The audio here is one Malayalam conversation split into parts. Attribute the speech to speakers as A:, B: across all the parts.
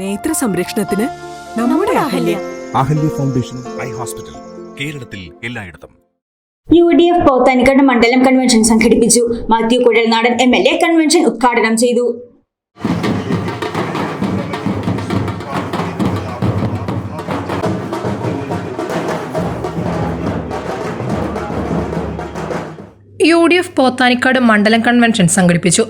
A: നേത്ര സംരക്ഷണത്തിന് നമ്മുടെ Ahalya.
B: Ahalya. Foundation eye hospital കേരളത്തിൽ എല്ലായിടത്തും.
C: യു ഡി എഫ് പോത്താനിക്കാട് മണ്ഡലം കൺവെൻഷൻ സംഘടിപ്പിച്ചു. Mathew Kuzhalnadan M L A convention ഉദ്ഘാടനം ചെയ്തു.
D: യു ഡി എഫ് പോത്താനിക്കാട് മണ്ഡലം കൺവെൻഷൻ സംഘടിപ്പിച്ചു.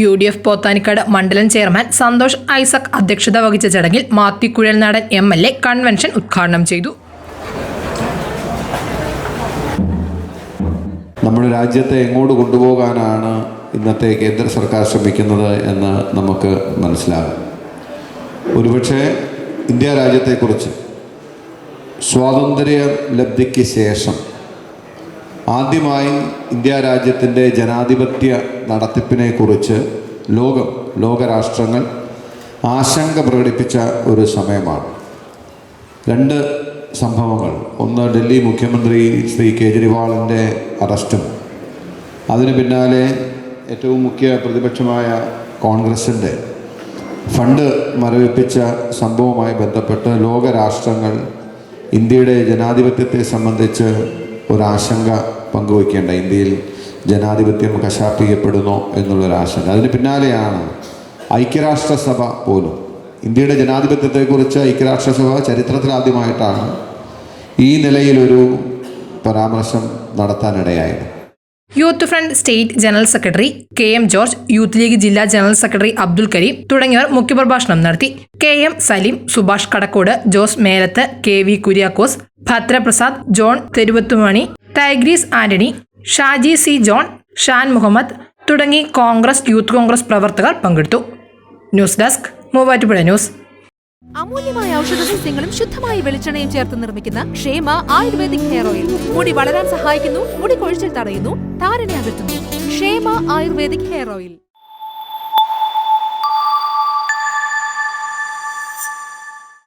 D: യു ഡി എഫ് പോത്താനിക്കാട് മണ്ഡലം ചെയർമാൻ സന്തോഷ് ഐസക് അധ്യക്ഷത വഹിച്ച ചടങ്ങിൽ Mathew Kuzhalnadan M L A convention ഉദ്ഘാടനം ചെയ്തു.
E: നമ്മുടെ രാജ്യത്തെ എങ്ങോട്ട് കൊണ്ടുപോകാനാണ് ഇന്നത്തെ കേന്ദ്ര സർക്കാർ ശ്രമിക്കുന്നത് എന്ന് നമുക്ക് മനസ്സിലാകും. ഒരുപക്ഷെ ഇന്ത്യ രാജ്യത്തെക്കുറിച്ച് സ്വാതന്ത്ര്യ ലബ്ധിക്ക് ശേഷം ആദ്യമായി ഇന്ത്യ രാജ്യത്തിന്റെ ജനാധിപത്യ നടത്തിപ്പിനെക്കുറിച്ച് ലോകം ലോകരാഷ്ട്രങ്ങൾ ആശങ്ക പ്രകടിപ്പിച്ച ഒരു സമയമാണ്. രണ്ട് സംഭവങ്ങൾ. ഒന്ന് ഡൽഹി മുഖ്യമന്ത്രി ശ്രീ കേജ്രിവാളിന്റെ അറസ്റ്റും. അതിന് പിന്നാലെ ഏറ്റവും മുഖ്യ പ്രതിപക്ഷമായ കോൺഗ്രസിന്റെ ഫണ്ട് മരവിപ്പിച്ച സംഭവവുമായി ബന്ധപ്പെട്ട് ലോകരാഷ്ട്രങ്ങൾ ഇന്ത്യയുടെ ജനാധിപത്യത്തെ സംബന്ധിച്ച് ഒരാശങ്ക പങ്കുവയ്ക്കേണ്ട. ഇന്ത്യയിൽ ജനാധിപത്യം കശാപ്പിക്കപ്പെടുന്നു എന്നുള്ളൊരാശങ്ക അതിന് പിന്നാലെയാണ് ഐക്യരാഷ്ട്രസഭ പോലും. ഇന്ത്യയുടെ ജനാധിപത്യത്തെക്കുറിച്ച് ഐക്യരാഷ്ട്രസഭ ചരിത്രത്തിലാദ്യമായിട്ടാണ് ഈ നിലയിലൊരു പരാമർശം നടത്താനിടയായത്.
D: Youth front state general secretary K M George youth league ജില്ലാ ജനറൽ സെക്രട്ടറി അബ്ദുൽ കരീം തുടങ്ങിയവർ മുഖ്യപ്രഭാഷണം നടത്തി. K M Saleem Subhash Kadakkode Jose Melathu K V Kuriakose Bhadraprasad John Theruvathumani Tigris Antony Shaji C John Shan Muhammad തുടങ്ങി കോൺഗ്രസ് യൂത്ത് കോൺഗ്രസ് പ്രവർത്തകർ പങ്കെടുത്തു. News desk Muvattupuzha news.
F: അമൂല്യമായ ഔഷധ സസ്യങ്ങളും ശുദ്ധമായ വെളിച്ചെണ്ണയും ചേർത്ത് നിർമ്മിക്കുന്ന ക്ഷേമ ആയുർവേദിക് ഹെയർ ഓയിൽ. മുടി വളരാൻ സഹായിക്കുന്നു മുടി കൊഴിച്ചിൽ തടയുന്നു താരനെ അകറ്റുന്നു. ക്ഷേമ ആയുർവേദിക് ഹെയർ ഓയിൽ.